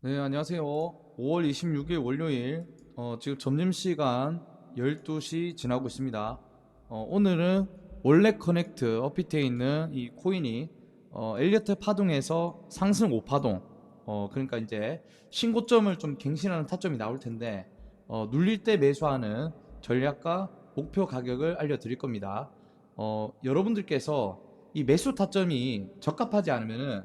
네, 안녕하세요. 5월 26일 월요일, 어, 지금 점심시간 12시 지나고 있습니다. 어, 오늘은 원래 커넥트 어피트에 있는 이 코인이 어, 엘리어트 파동에서 상승 5파동, 어, 그러니까 이제 신고점을 좀 갱신하는 타점이 나올 텐데, 어, 눌릴 때 매수하는 전략과 목표 가격을 알려드릴 겁니다. 어, 여러분들께서 이 매수 타점이 적합하지 않으면은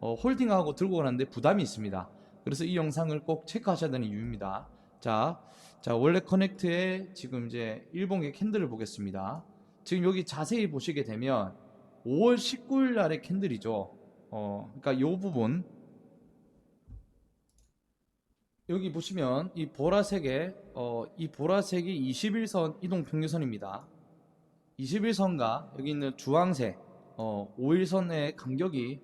어, 홀딩하고 들고 가는데 부담이 있습니다. 그래서 이 영상을 꼭 체크하셔야 되는 이유입니다. 자, 자 원래 커넥트의 지금 이제 일본계 캔들을 보겠습니다. 지금 여기 자세히 보시게 되면 5월 19일 날의 캔들이죠. 어, 그러니까 요 부분 여기 보시면 이 보라색의 어, 이 보라색이 21선 이동 평균선입니다. 21선과 여기 있는 주황색 어, 5일선의 간격이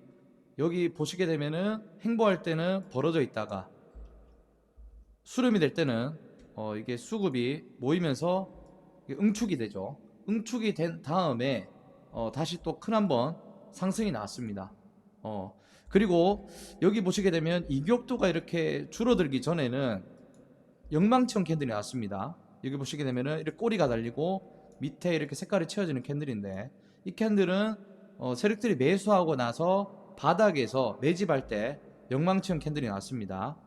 여기 보시게 되면은 행보할 때는 벌어져 있다가 수렴이 될 때는 어, 이게 수급이 모이면서 응축이 되죠. 응축이 된 다음에 어, 다시 또 큰 한번 상승이 나왔습니다. 어, 그리고 여기 보시게 되면 이격도가 이렇게 줄어들기 전에는 영망청 캔들이 나왔습니다. 여기 보시게 되면은 이렇게 꼬리가 달리고 밑에 이렇게 색깔이 채워지는 캔들인데 이 캔들은 어, 세력들이 매수하고 나서 바닥에서 매집할 때 영망치형 캔들이 나왔습니다.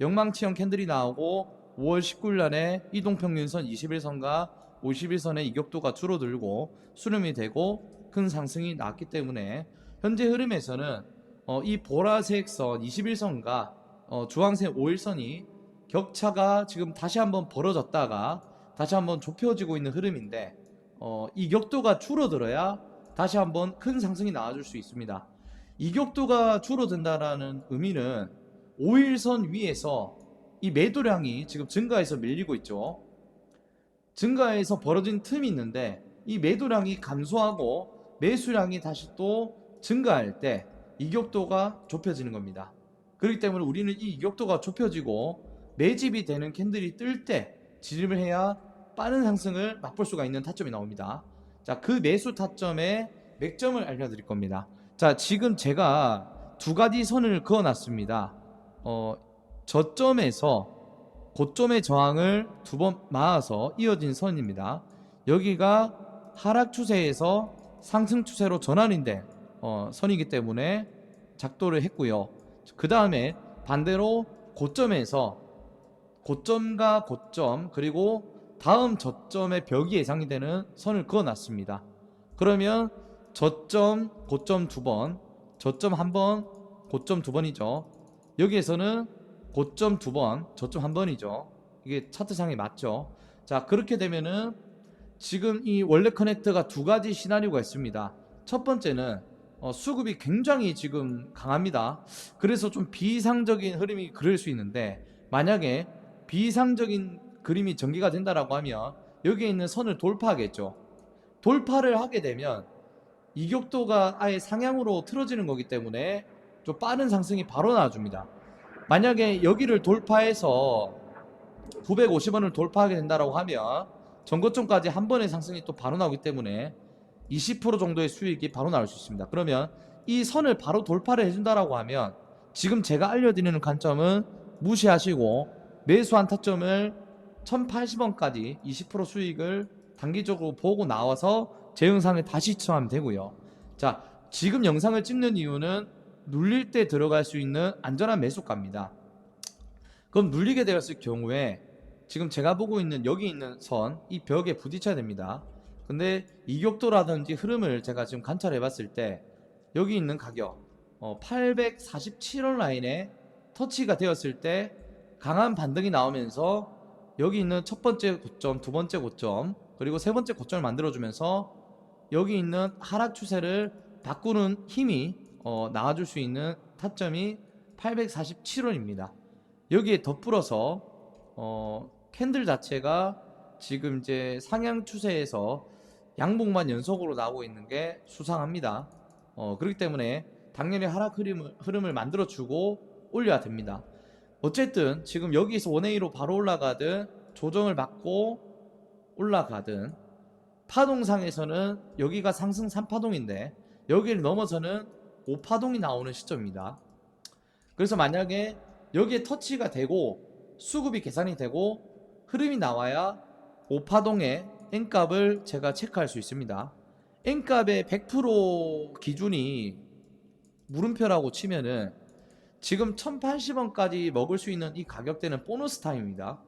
영망치형 캔들이 나오고 5월 19일 날에 이동평균선 21선과 51선의 이격도가 줄어들고 수렴이 되고 큰 상승이 나왔기 때문에 현재 흐름에서는 어, 이 보라색 선 21선과 어, 주황색 51선이 격차가 지금 다시 한번 벌어졌다가 다시 한번 좁혀지고 있는 흐름인데 어, 이 격도가 줄어들어야 다시 한번 큰 상승이 나와줄 수 있습니다. 이격도가 줄어든다라는 의미는 5일선 위에서 이 매도량이 지금 증가해서 밀리고 있죠. 증가해서 벌어진 틈이 있는데 이 매도량이 감소하고 매수량이 다시 또 증가할 때 이격도가 좁혀지는 겁니다. 그렇기 때문에 우리는 이 이격도가 좁혀지고 매집이 되는 캔들이 뜰 때 진입을 해야 빠른 상승을 맛볼 수가 있는 타점이 나옵니다. 자, 그 매수 타점의 맥점을 알려드릴 겁니다. 자, 지금 제가 두 가지 선을 그어놨습니다. 어, 저점에서 고점의 저항을 두 번 마아서 이어진 선입니다. 여기가 하락 추세에서 상승 추세로 전환인데 어, 선이기 때문에 작도를 했고요. 그 다음에 반대로 고점에서 고점과 고점 그리고 다음 저점의 벽이 예상이 되는 선을 그어놨습니다. 그러면 저점, 고점 두 번, 저점 한 번, 고점 두 번이죠. 여기에서는 고점 두 번, 저점 한 번이죠. 이게 차트상에 맞죠. 자, 그렇게 되면은 지금 이 원래 커넥터가 두 가지 시나리오가 있습니다. 첫 번째는 어, 수급이 굉장히 지금 강합니다. 그래서 좀 비상적인 흐름이 그럴 수 있는데 만약에 비상적인 그림이 전개가 된다라고 하면 여기에 있는 선을 돌파하겠죠. 돌파를 하게 되면 이격도가 아예 상향으로 틀어지는 거기 때문에 좀 빠른 상승이 바로 나와줍니다. 만약에 여기를 돌파해서 950원을 돌파하게 된다라고 하면 전고점까지 한 번의 상승이 또 바로 나오기 때문에 20% 정도의 수익이 바로 나올 수 있습니다. 그러면 이 선을 바로 돌파를 해준다라고 하면 지금 제가 알려드리는 관점은 무시하시고 매수 한 타점을 1080원까지 20% 수익을 단기적으로 보고 나와서 제 영상을 다시 시청하면 되고요. 자, 지금 영상을 찍는 이유는 눌릴 때 들어갈 수 있는 안전한 매수가입니다. 그럼 눌리게 되었을 경우에 지금 제가 보고 있는 여기 있는 선, 이 벽에 부딪혀야 됩니다. 근데 이격도라든지 흐름을 제가 지금 관찰해 봤을 때 여기 있는 가격 어, 847원 라인에 터치가 되었을 때 강한 반등이 나오면서 여기 있는 첫 번째 고점, 두 번째 고점, 그리고 세 번째 고점을 만들어주면서 여기 있는 하락 추세를 바꾸는 힘이 어, 나와줄 수 있는 타점이 847원입니다. 여기에 덧불어서 어, 캔들 자체가 지금 이제 상향 추세에서 양봉만 연속으로 나오고 있는 게 수상합니다. 어, 그렇기 때문에 당연히 하락 흐름을, 흐름을 만들어주고 올려야 됩니다. 어쨌든 지금 여기서 원웨이로 바로 올라가든 조정을 받고 올라가든 파동상에서는 여기가 상승 3파동인데 여기를 넘어서는 5파동이 나오는 시점입니다. 그래서 만약에 여기에 터치가 되고 수급이 계산이 되고 흐름이 나와야 오파동의 N값을 제가 체크할 수 있습니다. N값의 100% 기준이 물음표라고 치면은 지금 1080원까지 먹을 수 있는 이 가격대는 보너스 타임입니다.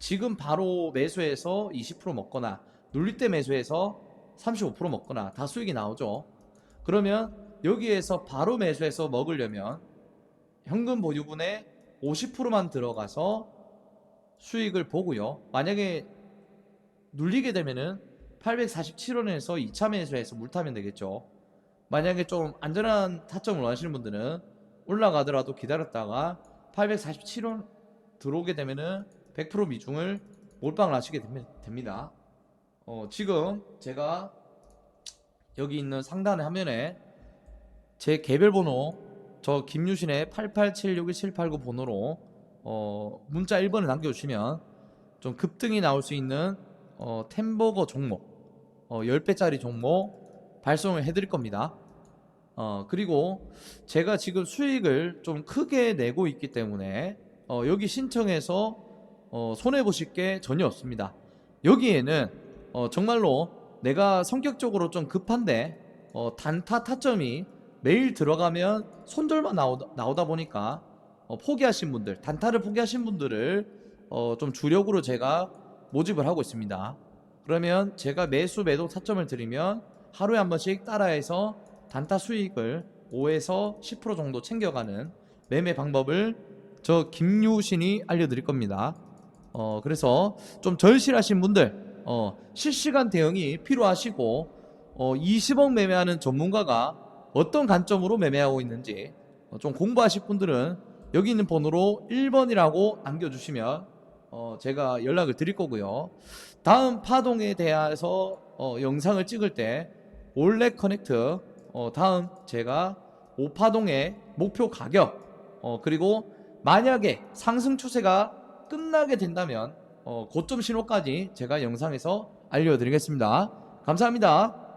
지금 바로 매수해서 20% 먹거나 눌릴 때 매수해서 35% 먹거나 다 수익이 나오죠. 그러면 여기에서 바로 매수해서 먹으려면 현금 보유분의 50%만 들어가서 수익을 보고요. 만약에 눌리게 되면은 847원에서 2차 매수해서 물타면 되겠죠. 만약에 좀 안전한 타점을 원하시는 분들은 올라가더라도 기다렸다가 847원 들어오게 되면은 100% 미중을 몰빵을 하시게 됩니- 됩니다. 어, 지금 제가 여기 있는 상단의 화면에 제 개별 번호 저 김유신의 88761789 번호로 어, 문자 1번을 남겨주시면 좀 급등이 나올 수 있는 어, 템버거 종목 어, 10배짜리 종목 발송을 해드릴 겁니다. 어, 그리고 제가 지금 수익을 좀 크게 내고 있기 때문에 어, 여기 신청해서 어, 손해보실 게 전혀 없습니다. 여기에는 어, 정말로 내가 성격적으로 좀 급한데 어, 단타 타점이 매일 들어가면 손절만 나오다, 나오다 보니까 어, 포기하신 분들, 단타를 포기하신 분들을 어, 좀 주력으로 제가 모집을 하고 있습니다. 그러면 제가 매수 매도 타점을 드리면 하루에 한 번씩 따라해서 단타 수익을 5에서 10% 정도 챙겨가는 매매 방법을 저 김유신이 알려드릴 겁니다. 어, 그래서 좀 절실하신 분들, 어, 실시간 대응이 필요하시고, 어, 20억 매매하는 전문가가 어떤 관점으로 매매하고 있는지 어, 좀 공부하실 분들은 여기 있는 번호로 1번이라고 남겨주시면 어, 제가 연락을 드릴 거고요. 다음 파동에 대해서 어, 영상을 찍을 때 올레 커넥트 어, 다음 제가 5파동의 목표 가격 어, 그리고 만약에 상승 추세가 끝나게 된다면 어, 고점 신호까지 제가 영상에서 알려드리겠습니다. 감사합니다.